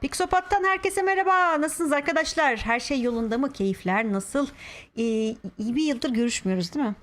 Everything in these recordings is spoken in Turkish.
Pixopat'tan herkese merhaba. Nasılsınız arkadaşlar? Her şey yolunda mı? Keyifler nasıl? Ee, iyi bir yıldır görüşmüyoruz değil mi?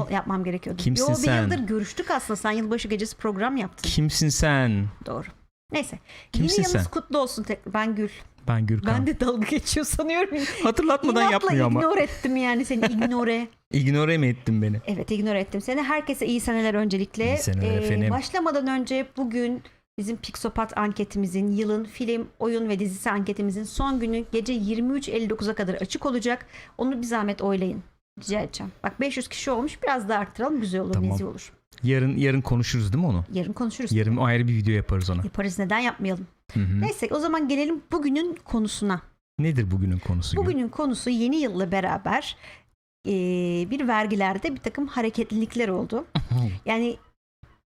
O yapmam gerekiyordu. Kimsin Yo, sen? Bir yıldır görüştük aslında. Sen yılbaşı gecesi program yaptın. Kimsin sen? Doğru. Neyse. Kimsin Yeni yılınız sen? kutlu olsun. Tek- Ben Gül. Ben Gürkan. Ben de dalga geçiyor sanıyorum. Hatırlatmadan İnatla yapmıyor ama. ignore ettim yani seni ignore. İgnore mi ettin beni? Evet ignore ettim seni. Herkese iyi seneler öncelikle. İyi seneler efendim. Başlamadan önce bugün bizim Pixopat anketimizin yılın film, oyun ve dizisi anketimizin son günü gece 23.59'a kadar açık olacak. Onu bir zahmet oylayın. Rica edeceğim. Bak 500 kişi olmuş. Biraz daha arttıralım. Güzel olur, Tamam. nezih olur. Yarın yarın konuşuruz değil mi onu? Yarın konuşuruz. Yarın ayrı bir video yaparız ona. Yaparız neden yapmayalım. Hı hı. Neyse o zaman gelelim bugünün konusuna. Nedir bugünün konusu? Bugünün konusu yeni yılla beraber eee, bir vergilerde bir takım hareketlilikler oldu. Yani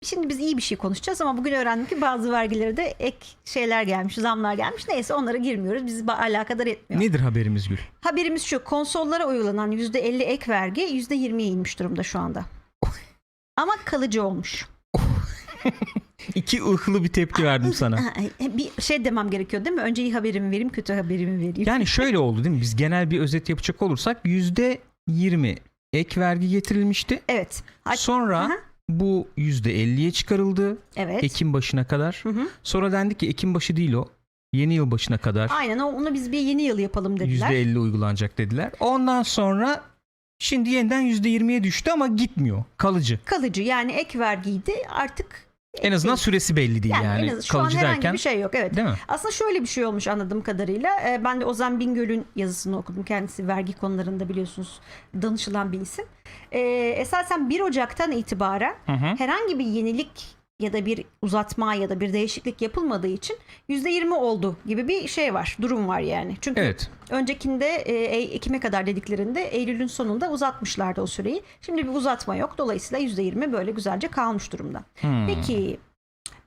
şimdi biz iyi bir şey konuşacağız ama bugün öğrendim ki bazı vergilere de ek şeyler gelmiş, zamlar gelmiş. Neyse onlara girmiyoruz. Bizi alakadar etmiyor. Nedir haberimiz Gül? Haberimiz şu. Konsollara uygulanan %50 ek vergi %20'ye inmiş durumda şu anda. Ama kalıcı olmuş. İki ıhlı bir tepki verdim sana. Bir şey demem gerekiyor değil mi? Önce iyi haberimi vereyim, kötü haberimi vereyim. Yani şöyle oldu değil mi? Biz genel bir özet yapacak olursak yüzde yirmi ek vergi getirilmişti. Evet. Sonra Aha, bu yüzde elliye çıkarıldı. evet. Ekim başına kadar. Hı hı. Sonra dendi ki Ekim başı değil o. Yeni yıl başına kadar Aynen o- onu biz bir yeni yıl yapalım dediler. yüzde elli uygulanacak dediler. Ondan sonra şimdi yeniden yüzde yirmiye düştü ama gitmiyor. Kalıcı. Kalıcı yani ek vergiydi artık En azından süresi belli değil yani, yani. en az, şu an Kalıcı herhangi derken bir şey yok evet. değil mi? Aslında şöyle bir şey olmuş anladığım kadarıyla. Ee, ben de Ozan Bingöl'ün yazısını okudum. Kendisi vergi konularında biliyorsunuz danışılan bir isim. Ee, esasen 1 Ocak'tan itibaren Hı hı. herhangi bir yenilik ya da bir uzatma ya da bir değişiklik yapılmadığı için %20 oldu gibi bir şey var. Durum var yani. Çünkü Evet. öncekinde e, Ekim'e kadar dediklerinde Eylül'ün sonunda uzatmışlardı o süreyi. Şimdi bir uzatma yok. Dolayısıyla %20 böyle güzelce kalmış durumda. Hmm. Peki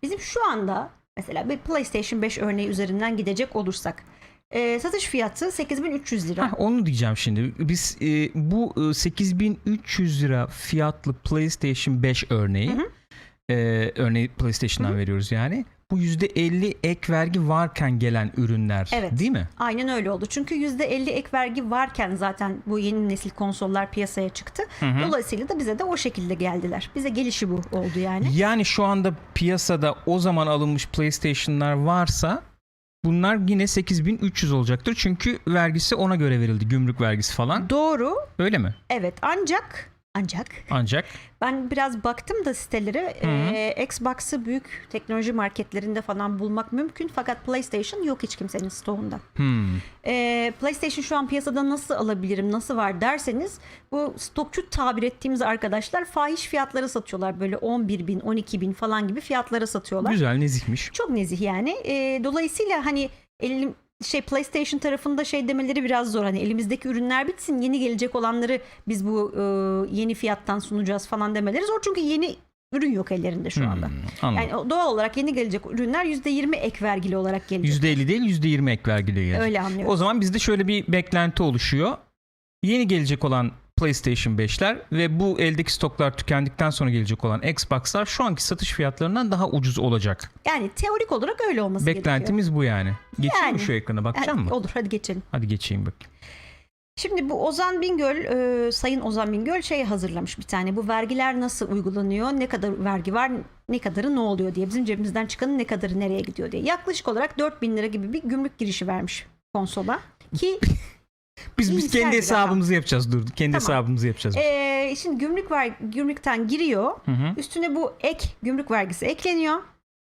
bizim şu anda mesela bir PlayStation 5 örneği üzerinden gidecek olursak e, satış fiyatı 8300 lira. Heh, onu diyeceğim şimdi. Biz e, bu e, 8300 lira fiyatlı PlayStation 5 örneği Hı hı. E, örneği PlayStation'dan veriyoruz yani. Bu %50 ek vergi varken gelen ürünler Evet. değil mi? Aynen öyle oldu. Çünkü %50 ek vergi varken zaten bu yeni nesil konsollar piyasaya çıktı. Hı hı. Dolayısıyla da bize de o şekilde geldiler. Bize gelişi bu oldu yani. Yani şu anda piyasada o zaman alınmış PlayStation'lar varsa bunlar yine 8300 olacaktır. Çünkü vergisi ona göre verildi. Gümrük vergisi falan. Doğru. Öyle mi? Evet ancak ancak Ancak ben biraz baktım da sitelere e, Xbox'ı büyük teknoloji marketlerinde falan bulmak mümkün fakat PlayStation yok hiç kimsenin stoğunda. hmm, E, PlayStation şu an piyasada nasıl alabilirim, nasıl var derseniz bu stokçu tabir ettiğimiz arkadaşlar fahiş fiyatlara satıyorlar. Böyle 11 bin, 12 bin falan gibi fiyatlara satıyorlar. güzel nezihmiş. Çok nezih yani. E, dolayısıyla hani elim şey PlayStation tarafında şey demeleri biraz zor. Hani elimizdeki ürünler bitsin, yeni gelecek olanları biz bu e, yeni fiyattan sunacağız falan demeleri zor. Çünkü yeni ürün yok ellerinde şu anda. Hmm, anladım. Yani doğal olarak yeni gelecek ürünler %20 ek vergili olarak gelecek. %50 değil %20 ek vergiyle gelecek. Öyle anlıyorum. O zaman bizde şöyle bir beklenti oluşuyor. Yeni gelecek olan PlayStation 5'ler ve bu eldeki stoklar tükendikten sonra gelecek olan Xbox'lar şu anki satış fiyatlarından daha ucuz olacak. Yani teorik olarak öyle olması gerekiyor. Beklentimiz bu yani. Geçeyim Yani. mi şu ekrana bakacağım mı? Olur hadi geçelim. Hadi geçeyim bakayım. Şimdi bu Ozan Bingöl, e, Sayın Ozan Bingöl şey hazırlamış bir tane. Bu vergiler nasıl uygulanıyor, ne kadar vergi var, ne kadarı ne oluyor diye. Bizim cebimizden çıkanın ne kadarı nereye gidiyor diye. Yaklaşık olarak 4000 lira gibi bir gümrük girişi vermiş konsola. Ki Biz biz kendi bir hesabımızı yapacağız dur. Kendi Tamam. hesabımızı yapacağız. biz. e, şimdi gümrük ver, gümrükten giriyor. Hı hı. Üstüne bu ek gümrük vergisi ekleniyor.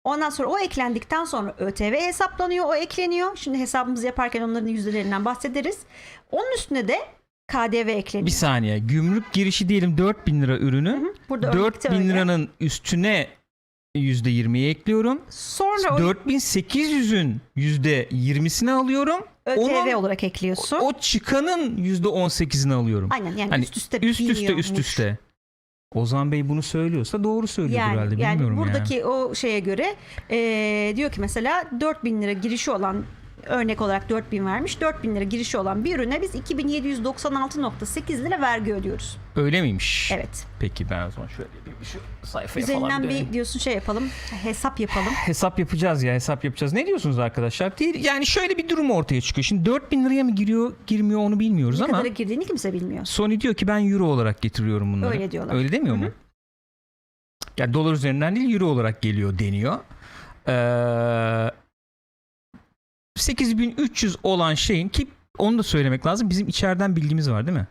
Ondan sonra o eklendikten sonra ÖTV hesaplanıyor, o ekleniyor. Şimdi hesabımızı yaparken onların yüzdelerinden bahsederiz. Onun üstüne de KDV ekleniyor. Bir saniye. Gümrük girişi diyelim 4000 lira ürünü. Burada örnekte 4000 öyle. liranın üstüne %20'yi ekliyorum. Sonra o 4800'ün %20'sini alıyorum. ÖTV onun- olarak ekliyorsun. O çıkanın %18'ini alıyorum. Aynen yani Hani üst üste Üst üste üst biniyormuş. üste. Ozan Bey bunu söylüyorsa doğru söylüyor Yani, herhalde. yani Bilmiyorum buradaki o şeye göre eee, diyor ki mesela 4000 lira girişi olan örnek olarak 4000 vermiş. 4000 lira girişi olan bir ürüne biz 2796.8 lira vergi ödüyoruz. Öyle miymiş? Evet. Peki ben o zaman şöyle bir şu sayfaya Üzerinden falan döneyim. bir diyorsun şey yapalım. Hesap yapalım. Hesap yapacağız ya hesap yapacağız. Ne diyorsunuz arkadaşlar? Değil, yani şöyle bir durum ortaya çıkıyor. Şimdi 4000 liraya mı giriyor girmiyor onu bilmiyoruz Ne ama kadara girdiğini kimse bilmiyor. Sony diyor ki ben euro olarak getiriyorum bunları. Öyle diyorlar. Öyle demiyor Hı hı. mu? Yani dolar üzerinden değil euro olarak geliyor deniyor. Ee, 8300 olan şeyin ki onu da söylemek lazım. Bizim içeriden bilgimiz var değil mi?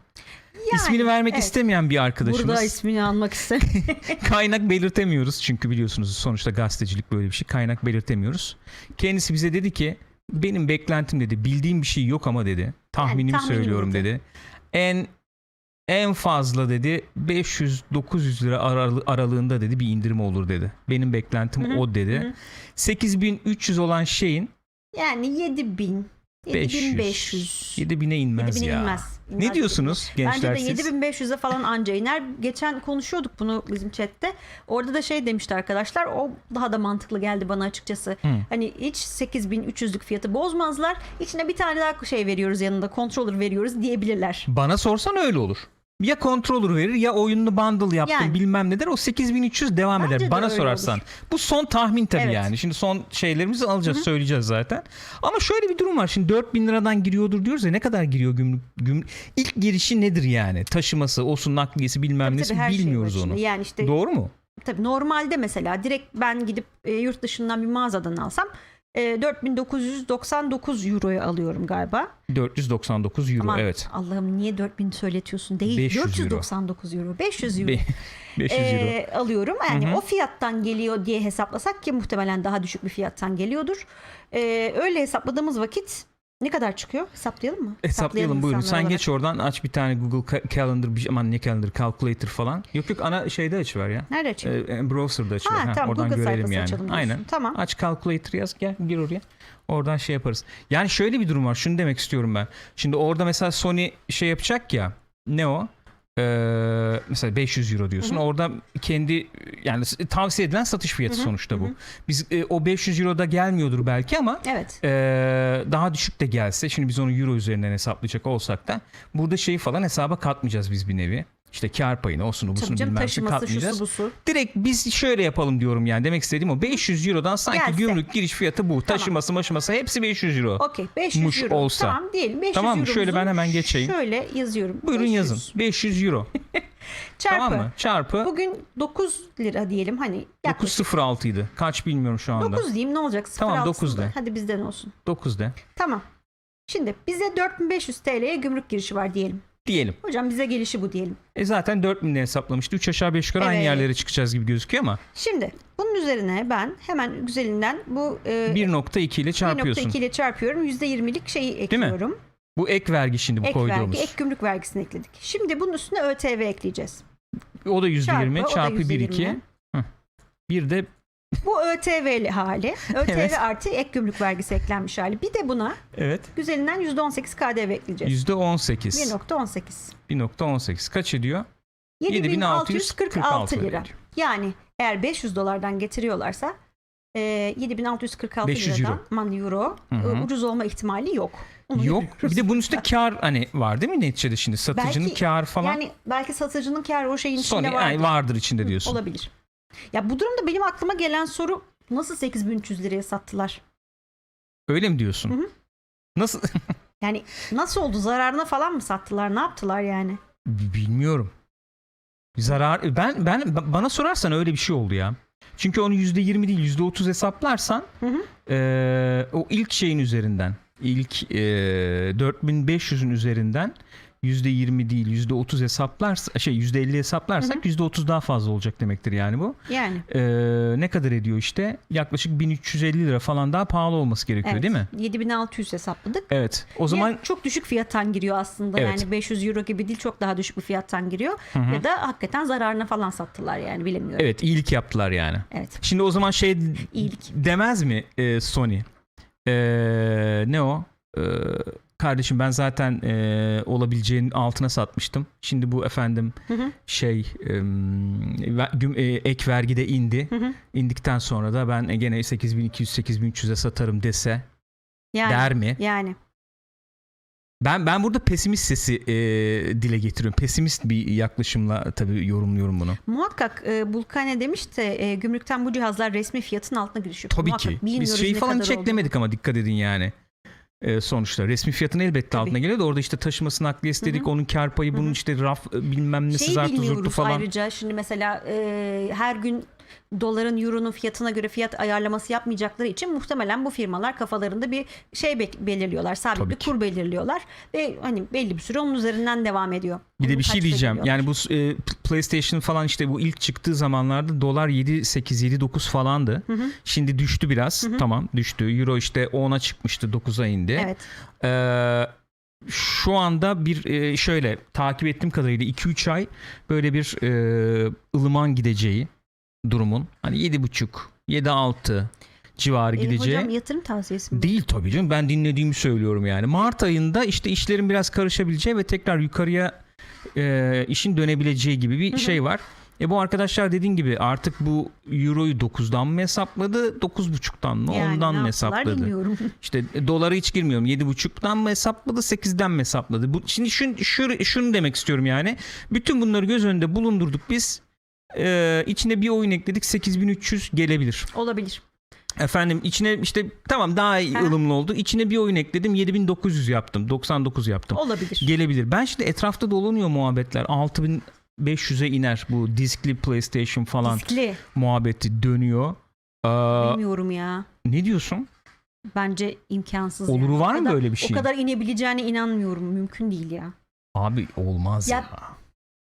Yani, İsmini vermek evet. istemeyen bir arkadaşımız. Burada ismini almak istemiyorum. Kaynak belirtemiyoruz çünkü biliyorsunuz sonuçta gazetecilik böyle bir şey. Kaynak belirtemiyoruz. Kendisi bize dedi ki benim beklentim dedi bildiğim bir şey yok ama dedi. Tahminimi tahminim söylüyorum dedi. dedi. En en fazla dedi 500-900 lira aralı- aralığında dedi bir indirim olur dedi. Benim beklentim Hı hı, o dedi. hı hı. 8300 olan şeyin yani 7000, 7500. 7000'e inmez 7000'e ya. inmez. Ne İnmez diyorsunuz Bence gençler de siz? 7500'e falan anca iner. Geçen konuşuyorduk bunu bizim chatte. Orada da şey demişti arkadaşlar. O daha da mantıklı geldi bana açıkçası. Hı. Hani hiç 8300'lük fiyatı bozmazlar. İçine bir tane daha şey veriyoruz yanında. Controller veriyoruz diyebilirler. Bana sorsan öyle olur. Ya controller verir ya oyununu bundle yaptım Yani. bilmem ne der. O 8300 devam Bence eder de bana öyle sorarsan. olur. Bu son tahmin tabii Evet. yani. Şimdi son şeylerimizi alacağız söyleyeceğiz zaten. Ama şöyle bir durum var. Şimdi 4000 liradan giriyordur diyoruz ya ne kadar giriyor gümrük? gümrük ilk girişi nedir yani? Taşıması, olsun nakliyesi bilmem Tabii nesi tabii her şey var bilmiyoruz içinde. onu. Yani işte Doğru mu? tabii normalde mesela direkt ben gidip e, yurt dışından bir mağazadan alsam e, 4999 euroya alıyorum galiba. 499 euro Aman evet. Allah'ım niye 4000 söyletiyorsun? Değil 500 euro. 499 euro. 500 euro. Be- 500 euro. Ee, alıyorum. Yani Hı hı. o fiyattan geliyor diye hesaplasak ki muhtemelen daha düşük bir fiyattan geliyordur. Ee, öyle hesapladığımız vakit ne kadar çıkıyor? Hesaplayalım mı? Hesaplayalım buyurun. Sen olarak. geç oradan aç bir tane Google Ca- Calendar, bir, aman ne Calendar, Calculator falan. Yok yok ana şeyde açıver ya. Nerede açayım? Ee, browser'da açıver. ha, Ha, tamam oradan Google görelim yani. Aynen. Tamam. Aç calculator yaz gel gir oraya. Oradan şey yaparız. Yani şöyle bir durum var. Şunu demek istiyorum ben. Şimdi orada mesela Sony şey yapacak ya. Ne o? Ee, mesela 500 euro diyorsun. Hı hı. Orada kendi yani tavsiye edilen satış fiyatı Hı hı, sonuçta bu. hı hı. Biz e, o 500 euro da gelmiyordur belki ama Evet. ee, daha düşük de gelse şimdi biz onu euro üzerinden hesaplayacak olsak da burada şeyi falan hesaba katmayacağız biz bir nevi. İşte kar payını olsun Tabii busunu canım bilmem ne taşıması şusu busu. Direkt biz şöyle yapalım diyorum yani demek istediğim o 500 eurodan sanki Gelse. gümrük giriş fiyatı bu. Taşıması maşıması hepsi 500 euro. Okey 500 Muş euro. olsa. Tamam diyelim 500 Tamam mı? Şöyle ben hemen geçeyim. Şöyle yazıyorum. Buyurun 500 yazın. 500 euro. Çarpı. tamam mı? Çarpı Bugün 9 lira diyelim hani yaklaşık 906 idi. Kaç bilmiyorum şu anda. 9 diyeyim ne olacak? Tamam, 0.6'sında. 9 de. Hadi bizden olsun. 9 de. Tamam. Şimdi bize 4500 TL'ye gümrük girişi var diyelim. Diyelim. Hocam bize gelişi bu diyelim. E zaten 4000 hesaplamıştı. 3 aşağı 5 yukarı aynı Evet. yerlere çıkacağız gibi gözüküyor ama Şimdi bunun üzerine ben hemen güzelinden bu e, 1.2 ile çarpıyorsun. 1.2 ile çarpıyorum. %20'lik şeyi mi? ekliyorum. Bu ek vergi şimdi bu Ek koyduğumuz. vergi, ek gümrük vergisini ekledik. Şimdi bunun üstüne ÖTV ekleyeceğiz. O da %20 Çarpı, o da çarpı 1 %20. 2. Bir de Bu ÖTV'li hali. ÖTV Evet. artı ek gümrük vergisi eklenmiş hali. Bir de buna evet güzelinden %18 KDV ekleyeceğiz. %18. 1.18. 1.18 kaç ediyor? 7646 lira. veriyor. Yani eğer 500 dolardan getiriyorlarsa e, 7646 500 liradan euro. man euro e, ucuz olma ihtimali yok. Onu Yok. biliyoruz. Bir de bunun üstünde kar hani var değil mi neticede şimdi satıcının Belki- kar falan. Yani belki satıcının kârı o şeyin Sony içinde ay, vardır. vardır içinde diyorsun. Olabilir. Ya bu durumda benim aklıma gelen soru nasıl 8300 liraya sattılar? Öyle mi diyorsun? Hı hı. Nasıl? Yani nasıl oldu? Zararına falan mı sattılar? Ne yaptılar yani? Bilmiyorum. Zarar ben ben bana sorarsan öyle bir şey oldu ya. Çünkü onu %20 değil %30 hesaplarsan Hı hı. eee, o ilk şeyin üzerinden ilk eee 4500'ün üzerinden %20 değil %30 hesaplarsa şey %50 hesaplarsak %30 daha fazla olacak demektir yani bu. Yani. Eee, ne kadar ediyor işte? Yaklaşık 1350 lira falan daha pahalı olması gerekiyor Evet. değil mi? 7600 hesapladık. Evet. O zaman Ya çok düşük fiyattan giriyor aslında. Evet. Yani 500 euro gibi değil çok daha düşük bir fiyattan giriyor. Hı hı. Ya da hakikaten zararına falan sattılar yani bilemiyorum. evet iyilik yaptılar yani. Evet. Şimdi o zaman şey İyilik. demez mi e, Sony? E, ne o? E, kardeşim ben zaten e, olabileceğin altına satmıştım. Şimdi bu efendim Hı hı. şey e, e, ek vergi de indi. Hı hı. İndikten sonra da ben gene 8200 8300'e satarım dese Yani, Der mi? Yani. Ben ben burada pesimist sesi e, dile getiriyorum. Pesimist bir yaklaşımla tabii yorumluyorum bunu. Muhakkak e, Bulkane demiş de e, gümrükten bu cihazlar resmi fiyatın altına girişiyor. Tabii Muhakkak ki. Biz şeyi falan hiç eklemedik ama dikkat edin yani. E, sonuçta resmi fiyatın elbette Tabii. altına geliyor da orada işte taşıması nakliyesi dedik onun kar payı bunun işte raf e, bilmem nesi Şeyi zartı bilmiyoruz falan. ayrıca şimdi mesela e, her gün doların euronun fiyatına göre fiyat ayarlaması yapmayacakları için muhtemelen bu firmalar kafalarında bir şey be- belirliyorlar. Sabit bir kur belirliyorlar ve hani belli bir süre onun üzerinden devam ediyor. Bir de bir şey diyeceğim. geliyor? Yani bu e, PlayStation falan işte bu ilk çıktığı zamanlarda dolar 7 8 7 9 falandı. Şimdi düştü biraz. Tamam düştü. Euro işte 10'a çıkmıştı 9'a indi. Evet. Ee, şu anda bir e, şöyle takip ettiğim kadarıyla 2-3 ay böyle bir e, ılıman gideceği durumun. Hani 7.5 7-6 civarı E, gideceği. hocam yatırım tavsiyesi mi? Değil tabii canım ben dinlediğimi söylüyorum yani. Mart ayında işte işlerin biraz karışabileceği ve tekrar yukarıya e, işin dönebileceği gibi bir şey var. E bu arkadaşlar dediğin gibi artık bu euroyu 9'dan mı hesapladı 9.5'tan mı Yani ondan ne mı yaptılar hesapladı? bilmiyorum. İşte e, dolara hiç girmiyorum. 7.5'dan mı hesapladı 8'den mi hesapladı? Bu, şimdi şun, şu, şunu demek istiyorum yani. Bütün bunları göz önünde bulundurduk biz. Ee, içine bir oyun ekledik 8300 gelebilir. Olabilir. Efendim içine işte tamam daha iyi ılımlı oldu. İçine bir oyun ekledim 7900 yaptım. 99 yaptım. Olabilir. Gelebilir. Ben şimdi etrafta dolanıyor muhabbetler. 6500'e iner bu diskli PlayStation falan Riskli. muhabbeti dönüyor. Bilmiyorum ya. ne diyorsun? Bence imkansız. Oluru yani. O var mı kadar- böyle bir şey? O kadar inebileceğine inanmıyorum. Mümkün değil ya. Abi olmaz ya. Ya-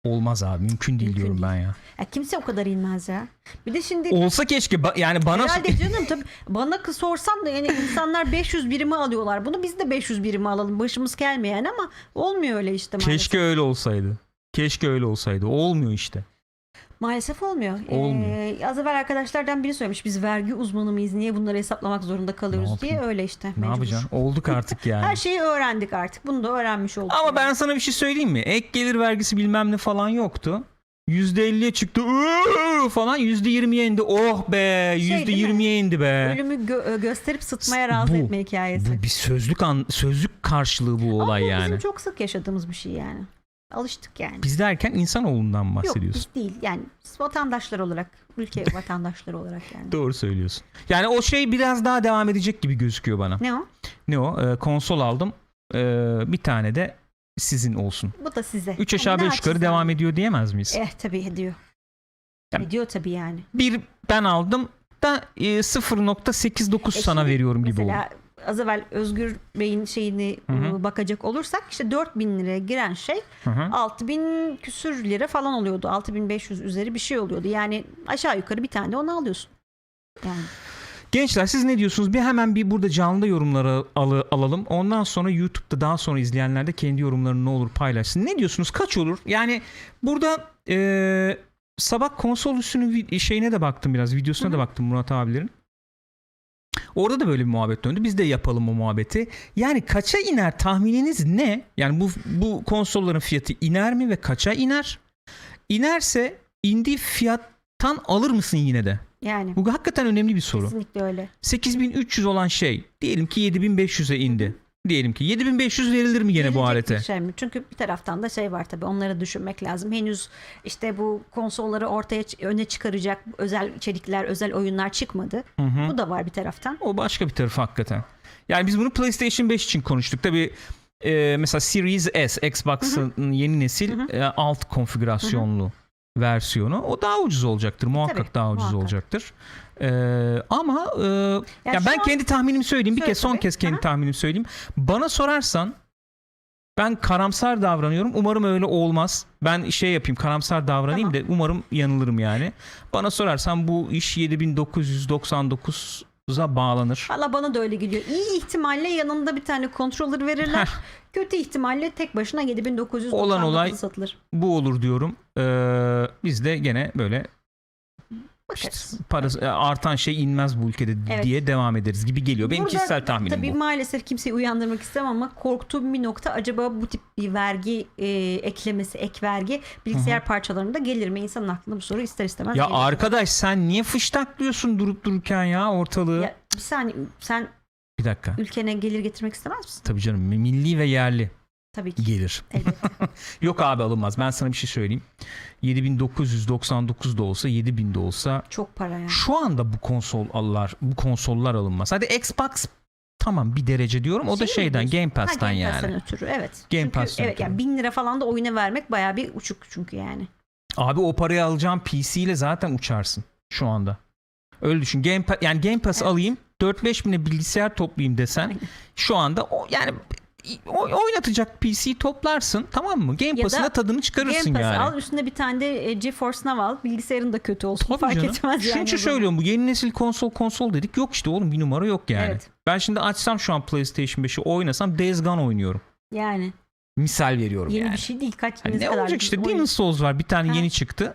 Olmaz abi mümkün değil Mümkün diyorum ben ya. ya. Kimse o kadar inmez ya. Bir de şimdi Olsa keşke ba- yani bana Herhalde canım tabii bana sorsan da yani insanlar 500 birimi alıyorlar. Bunu biz de 500 birimi alalım. Başımız gelmeyen ama olmuyor öyle işte maalesef. keşke öyle olsaydı. Keşke öyle olsaydı. Olmuyor işte. Maalesef olmuyor. Olmuyor. Ee, az evvel arkadaşlardan biri söylemiş biz vergi uzmanı mıyız niye bunları hesaplamak zorunda kalıyoruz diye öyle işte. Ne mecbur. yapacaksın? Olduk artık yani. Her şeyi öğrendik artık. Bunu da öğrenmiş olduk. Ama yani. ben sana bir şey söyleyeyim mi? Ek gelir vergisi bilmem ne falan yoktu. %50'ye çıktı "Iıı!" falan %20'ye indi. Oh be Şey değil mi? %20'ye indi be. Ölümü gö- gösterip sıtmaya razı Bu- etme hikayesi. Bu bir sözlük an sözlük karşılığı bu olay Ama bu yani. bizim çok sık yaşadığımız bir şey yani. Alıştık yani. Biz derken insanoğlundan Yok bahsediyorsun. biz değil yani biz vatandaşlar olarak ülke vatandaşları olarak yani. Doğru söylüyorsun. Yani o şey biraz daha devam edecek gibi gözüküyor bana. Ne o? Ne o? Ee, konsol aldım. Ee, bir tane de sizin olsun. Bu da size. 3 aşağı Yani 5 yukarı naçizane. devam ediyor diyemez miyiz? Eh tabii ediyor. Yani- Ediyor tabii yani. Bir ben aldım da e, 0.89 E sana veriyorum gibi oldu. Mesela az evvel Özgür Bey'in şeyini Hı hı. e, bakacak olursak işte 4000 liraya giren şey Hı hı. 6000 küsür lira falan oluyordu. 6500 üzeri bir şey oluyordu. Yani aşağı yukarı bir tane de onu alıyorsun. Yani Gençler siz ne diyorsunuz? Bir hemen bir burada canlı yorumları al- alalım. Ondan sonra YouTube'da daha sonra izleyenler de kendi yorumlarını ne olur paylaşsın. Ne diyorsunuz? Kaç olur? Yani burada e, sabah konsol üstünün şeyine de baktım biraz. Videosuna Hı da baktım Murat abilerin. Orada da böyle bir muhabbet döndü. Biz de yapalım o muhabbeti. Yani kaça iner tahmininiz ne? Yani bu bu konsolların fiyatı iner mi ve kaça iner? İnerse indiği fiyattan alır mısın yine de? yani Bu hakikaten önemli bir soru. kesinlikle öyle. 8300 olan şey diyelim ki 7500'e indi. Diyelim ki 7500 verilir mi gene bu alete? Şey mi? Çünkü bir taraftan da şey var tabii onları düşünmek lazım. Henüz işte bu konsolları ortaya öne çıkaracak özel içerikler, özel oyunlar çıkmadı. Hı hı. Bu da var bir taraftan. O başka bir tarafı hakikaten. Yani biz bunu PlayStation 5 için konuştuk. Tabi mesela Series S Xbox'ın yeni nesil e, alt konfigürasyonlu versiyonu. O daha ucuz olacaktır. Muhakkak Tabii, daha ucuz muhakkak. olacaktır. E, ama e, ya şu ben an- kendi tahminimi söyleyeyim. Bir Söyle kez son tabii. kez kendi Aha. tahminimi söyleyeyim. Bana sorarsan ben karamsar davranıyorum. Umarım öyle olmaz. Ben şey yapayım karamsar davranayım Tamam. da umarım yanılırım yani. Bana sorarsan bu iş 7999'a bağlanır. Valla bana da öyle geliyor. İyi ihtimalle yanında bir tane controller verirler. Heh. Kötü ihtimalle tek başına 7999 Olan olay- satılır. Bu olur diyorum. Ee, biz de gene böyle işte Bakarız. parası e, artan şey inmez bu ülkede Evet. diye devam ederiz gibi geliyor. Benim Burada kişisel tahminim Tabii bu. maalesef kimseyi uyandırmak istemem ama korktuğum bir nokta acaba bu tip bir vergi e, eklemesi, ek vergi bilgisayar parçalarında gelir mi? İnsanın aklına bu soru ister istemez Ya geliyor. arkadaş sen niye fıştaklıyorsun durup dururken ya ortalığı? Ya bir saniye sen bir dakika. ülkene gelir getirmek istemez misin? Tabii canım milli ve yerli Tabii ki. gelir. Elbette. Yok abi alınmaz. Ben sana bir şey söyleyeyim. 7999 da olsa 7000 de olsa Çok para yani. şu anda bu konsollar bu konsollar alınmaz. Hadi Xbox tamam bir derece diyorum. O da Şey mi şeyden diyorsun? Game Pass'tan ha, Game yani. Pass'tan ötürü evet. Game çünkü, Pass'tan evet ötürü. yani bin lira falan da oyuna vermek bayağı bir uçuk çünkü yani. Abi o parayı alacağım PC ile zaten uçarsın şu anda. Öyle düşün. Game Pass, yani Game Pass Evet. alayım 4-5 bine bilgisayar toplayayım desen şu anda o yani oynatacak PC toplarsın tamam mı? Game Ya Pass'ın da da tadını çıkarırsın Game Pass yani. al üstüne bir tane de e, GeForce Now al. Bilgisayarın da kötü olsun. Tabii Fark canım. etmez yani. Çünkü zaman. söylüyorum bu yeni nesil konsol konsol dedik. Yok işte oğlum bir numara yok yani. Evet. Ben şimdi açsam şu an PlayStation 5'i oynasam Days Gone oynuyorum. Yani Misal veriyorum yeni yani. bir şey değil. Kaç Hani ne kadar olacak işte oyun- Demon's Souls var bir tane Ha. yeni çıktı.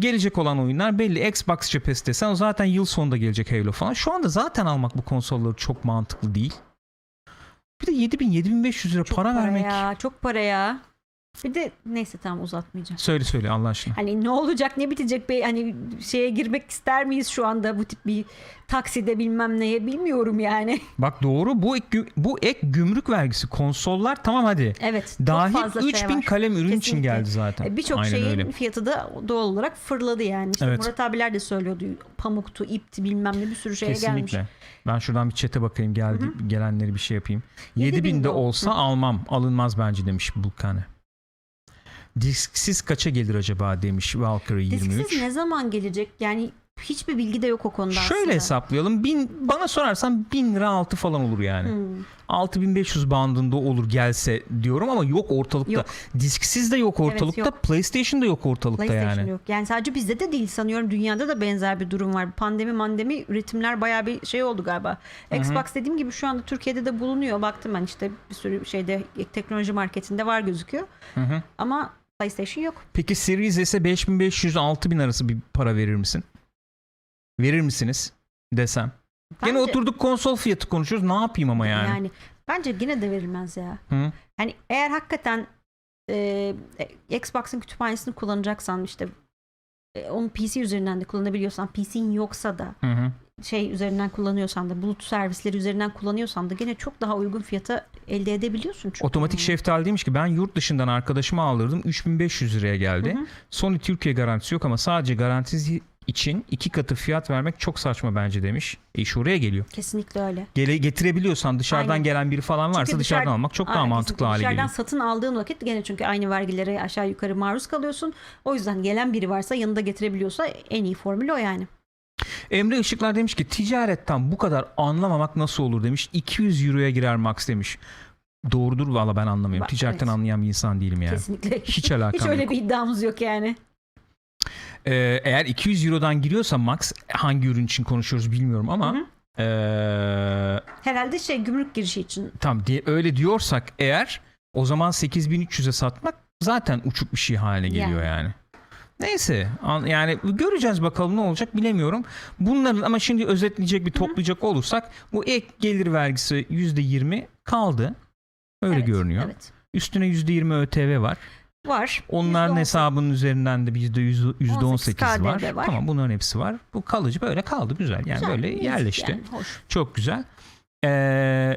Gelecek olan oyunlar belli. Xbox cephesi desen zaten yıl sonunda gelecek Halo falan. Şu anda zaten almak bu konsolları çok mantıklı değil. Bir de 7000 7500 lira Çok para, vermek. ya. Çok para ya. Bir de neyse tamam uzatmayacağım. Söyle söyle Allah aşkına. Hani ne olacak ne bitecek be hani şeye girmek ister miyiz şu anda bu tip bir takside bilmem neye bilmiyorum yani. Bak doğru bu ek, bu ek gümrük vergisi konsollar tamam hadi. Evet. çok Dahil fazla şey 3000 var. kalem ürün için Kesinlikle. geldi zaten. E, Birçok şeyin öyle. fiyatı da doğal olarak fırladı yani. İşte Evet. Murat abiler de söylüyordu. Pamuktu, ipti bilmem ne bir sürü şeye Kesinlikle. gelmiş. Ben şuradan bir chat'e bakayım geldi gelenleri bir şey yapayım. 7000 7000 de de ol- olsa almam. Alınmaz bence demiş Bulkane. Disksiz kaça gelir acaba demiş Valkyrie 23. Disksiz ne zaman gelecek? Yani hiçbir bilgi de yok o konuda Şöyle aslında. hesaplayalım. Bin, bana sorarsan 1000 lira altı falan olur yani. Hmm. 6500 bandında olur gelse diyorum ama yok ortalıkta. Yok. Disksiz de yok ortalıkta. yok. PlayStation da yok ortalıkta PlayStation yani. yok. Yani sadece bizde de değil sanıyorum dünyada da benzer bir durum var. Pandemi mandemi üretimler bayağı bir şey oldu galiba. Xbox dediğim gibi şu anda Türkiye'de de bulunuyor. Baktım ben işte bir sürü şeyde teknoloji marketinde var gözüküyor. Hı hı. Ama PlayStation yok. Peki Series S'e 5500 6000 arası bir para verir misin? Verir misiniz desem. Gene Bence- oturduk konsol fiyatı konuşuyoruz. Ne yapayım ama yani? Yani bence yine de verilmez ya. Hı? Hani eğer hakikaten e, Xbox'ın kütüphanesini kullanacaksan işte e, onu PC üzerinden de kullanabiliyorsan PC'in yoksa da Hı hı. Şey üzerinden kullanıyorsan da bulut servisleri üzerinden kullanıyorsan da gene çok daha uygun fiyata elde edebiliyorsun çünkü. Otomatik şeftali demiş ki ben yurt dışından arkadaşıma aldırdım 3500 liraya geldi. Hı hı. Sony Türkiye garantisi yok ama sadece garantisi için iki katı fiyat vermek çok saçma bence demiş. E iş oraya geliyor. Kesinlikle öyle. Gele, getirebiliyorsan dışarıdan Aynen. gelen biri falan varsa Çünkü dışarıdan dışarı- almak çok daha mantıklı hale Dışarıdan geliyor. satın aldığın vakit gene çünkü aynı vergilere aşağı yukarı maruz kalıyorsun. O yüzden gelen biri varsa yanında getirebiliyorsa en iyi formül o yani. Emre Işıklar demiş ki ticaretten bu kadar anlamamak nasıl olur demiş. 200 euroya girer max demiş. Doğrudur valla ben anlamıyorum. Bak, Ticaretten evet. anlayan bir insan değilim yani. Kesinlikle. Hiç alakam Hiç öyle yok. bir iddiamız yok yani. Ee, eğer 200 eurodan giriyorsa max hangi ürün için konuşuyoruz bilmiyorum ama Hı hı. ee, Herhalde şey gümrük girişi için. tam diye öyle diyorsak eğer o zaman 8300'e satmak zaten uçuk bir şey haline geliyor yani. Neyse an- yani göreceğiz bakalım ne olacak bilemiyorum. Bunların ama şimdi özetleyecek bir toplayacak olursak bu ek gelir vergisi %20 kaldı. Öyle Evet, görünüyor. Evet. Üstüne %20 ÖTV var. Var. Onların %18 hesabının üzerinden de bizde %100 %18 KDV var. var. Tamam bunların hepsi var. Bu kalıcı böyle kaldı güzel. Yani Güzel, böyle yerleşti. yani, hoş. Çok güzel. Ee,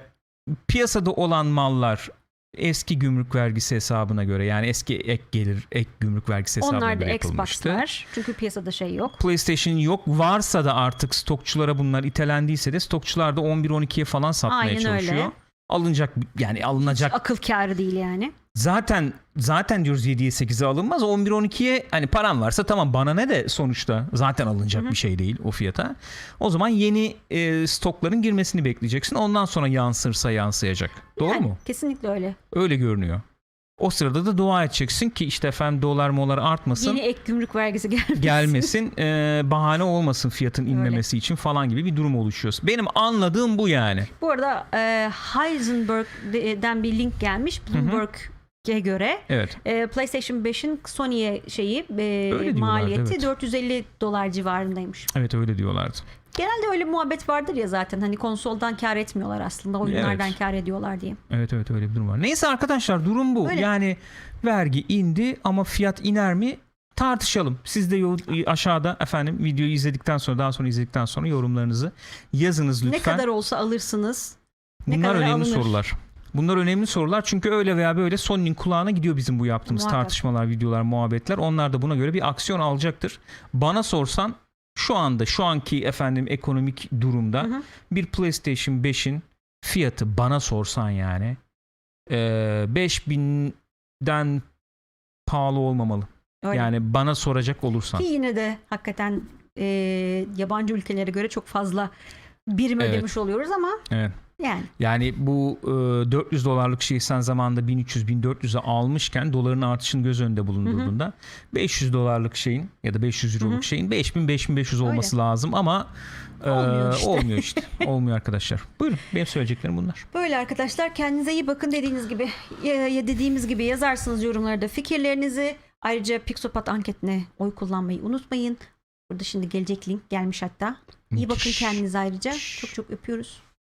piyasada olan mallar eski gümrük vergisi hesabına göre yani eski ek gelir ek gümrük vergisi hesabına Onlar da göre yapılmıştı. var. Çünkü piyasada şey yok. PlayStation yok varsa da artık stokçulara bunlar itelendiyse de stokçular da 11-12'ye falan satmaya Aynen çalışıyor. öyle. Alınacak yani alınacak Akıl kârı değil yani. zaten zaten diyoruz 7'ye 8'e alınmaz. 11 12'ye hani paran varsa tamam bana ne de sonuçta zaten alınacak bir şey değil o fiyata. O zaman yeni e, stokların girmesini bekleyeceksin. Ondan sonra yansırsa yansıyacak. Doğru Yani, mu? Kesinlikle öyle. Öyle görünüyor. O sırada da dua edeceksin ki işte efendim dolar molar artmasın. Yeni ek gümrük vergisi gelmesin. gelmesin e, bahane olmasın fiyatın inmemesi için falan gibi bir durum oluşuyor. Benim anladığım bu yani. Bu arada e, Heisenberg'den bir link gelmiş. Bloomberg'e göre Evet. e, PlayStation 5'in Sony'ye şeyi e, maliyeti evet. 450 dolar civarındaymış. Evet öyle diyorlardı. Genelde öyle muhabbet vardır ya zaten hani konsoldan kar etmiyorlar aslında oyunlardan Evet. kar ediyorlar diye. Evet evet öyle bir durum var. Neyse arkadaşlar durum bu. Öyle. Yani vergi indi ama fiyat iner mi? Tartışalım. Siz de aşağıda efendim videoyu izledikten sonra daha sonra izledikten sonra yorumlarınızı yazınız lütfen. Ne kadar olsa alırsınız. Ne Bunlar kadar önemli alınır? sorular. Bunlar önemli sorular çünkü öyle veya böyle Sony'nin kulağına gidiyor bizim bu yaptığımız Muhakkak. tartışmalar, videolar, muhabbetler. Onlar da buna göre bir aksiyon alacaktır. Bana sorsan şu anda şu anki efendim ekonomik durumda Hı hı. bir PlayStation 5'in fiyatı bana sorsan yani eee 5000'den pahalı olmamalı. Öyle. Yani bana soracak olursan. Ki yine de hakikaten e, yabancı ülkelere göre çok fazla birim Evet. ödemiş oluyoruz ama Evet. Yani Yani bu e, 400 dolarlık şeyi sen zamanında 1300-1400'e almışken doların artışını göz önünde bulundurduğunda 500 dolarlık şeyin ya da 500 euroluk Hı hı. şeyin 5000-5500 olması lazım ama e, Olmuyor işte. olmuyor işte. olmuyor arkadaşlar. Buyurun benim söyleyeceklerim bunlar. Böyle arkadaşlar kendinize iyi bakın dediğiniz gibi ya, dediğimiz gibi yazarsınız yorumlarda fikirlerinizi. Ayrıca Pixopat anketine oy kullanmayı unutmayın. Burada şimdi gelecek link gelmiş hatta. İyi bakın kendinize ayrıca. Çok çok öpüyoruz.